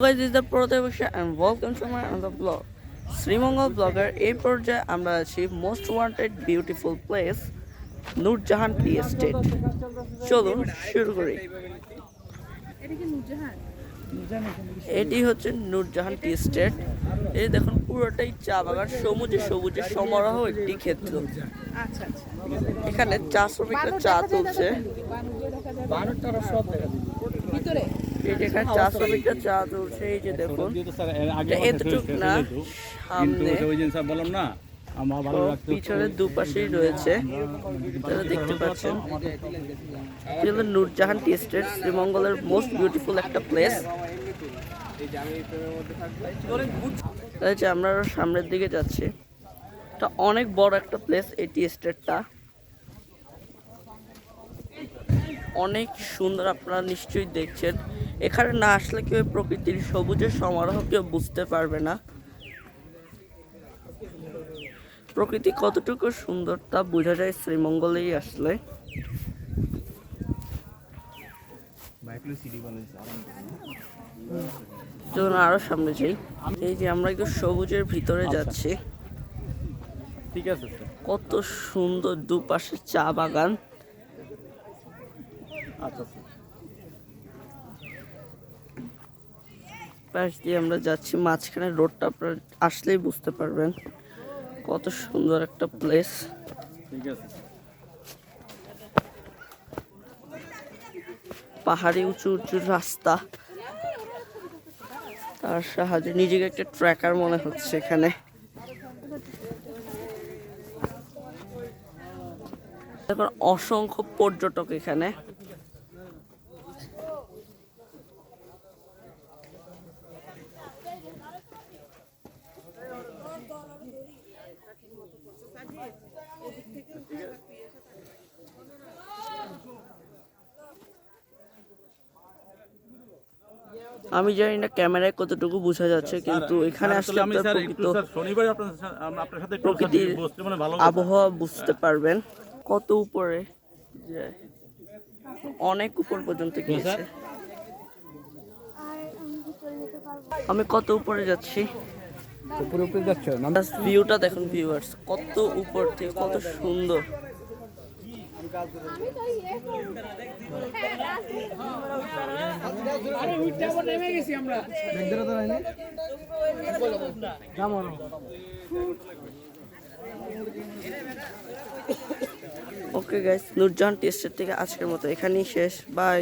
guys, is the Pratibhaksha and welcome to my another vlog. Sreemangal blogger এই পর্যায়ে আমরা আছি most wanted beautiful place Nurjahan tea estate চলুন শুরু করি। এটা কি নুরজাহান এটি হচ্ছে নূরজাহান টি এস্টেট এই দেখুন পুরোটাই চা বাগান সবুজে সবুজে সমারোহ একটি ক্ষেত্র। আচ্ছা আচ্ছা এখানে চা শ্রমিকরা চা তুলছে। ভিতরে? এখানে চা শ্রমিকরা চা তুলছে এই যে দেখুন। এতটুক না সামনে। ওই বললাম না আমার ভালো ও লাগতো পিছনে দুপাশেই রয়েছে। দেখতে পাচ্ছেন। নূরজাহান টি এস্টেট শ্রীমঙ্গলের মোস্ট বিউটিফুল একটা প্লেস। আমরা সামনের দিকে যাচ্ছি। এটা অনেক বড় একটা প্লেস এই টি এস্টেটটা অনেক সুন্দর আপনারা নিশ্চয়ই দেখছেন। এখানে না আসলে কেউ প্রকৃতির সবুজের সমারোহ কেউ বুঝতে পারবে না। প্রকৃতি কতটুকু সুন্দর তা বোঝা যায় শ্রীমঙ্গলেই আসলে। চলুন আরও সামনে যাই। এই যে আমরা একটু সবুজের ভিতরে যাচ্ছি। ঠিক আছে কত সুন্দর দুপাশে চা বাগান। আচ্ছা পাশ দিয়ে আমরা যাচ্ছি মাঝখানে রোডটা আপনারা আসলেই বুঝতে পারবেন। কত সুন্দর একটা প্লেস ঠিক আছে। পাহাড়ি উঁচু উঁচু রাস্তা। তার সাহায্যে নিজেকে একটা ট্র্যাকার মনে হচ্ছে এখানে। তারপর অসংখ্য পর্যটক এখানে। আমি জানি না ক্যামেরায় কতটুকু বোঝা যাচ্ছে কিন্তু এখানে আসলে আমি আপনার স্যার প্রকৃত একটু স্যার শনিবার আপনার সা- আম- আপনার সাথে একটু প্রকৃতির মানে। আবহাওয়া বুঝতে পারবেন কত উপরে যায়। অনেক উপর পর্যন্ত গিয়েছে। আমি কত উপরে যাচ্ছি? উপরে উপরে যাচ্ছ ভিউটা দেখুন ভিউয়ার্স কত উপর থেকে কত সুন্দর। দেখতে তো রাইনে কেমন ওকে গাইস নুরজান টেস্টের থেকে আজকের মতো এখানেই শেষ। বাই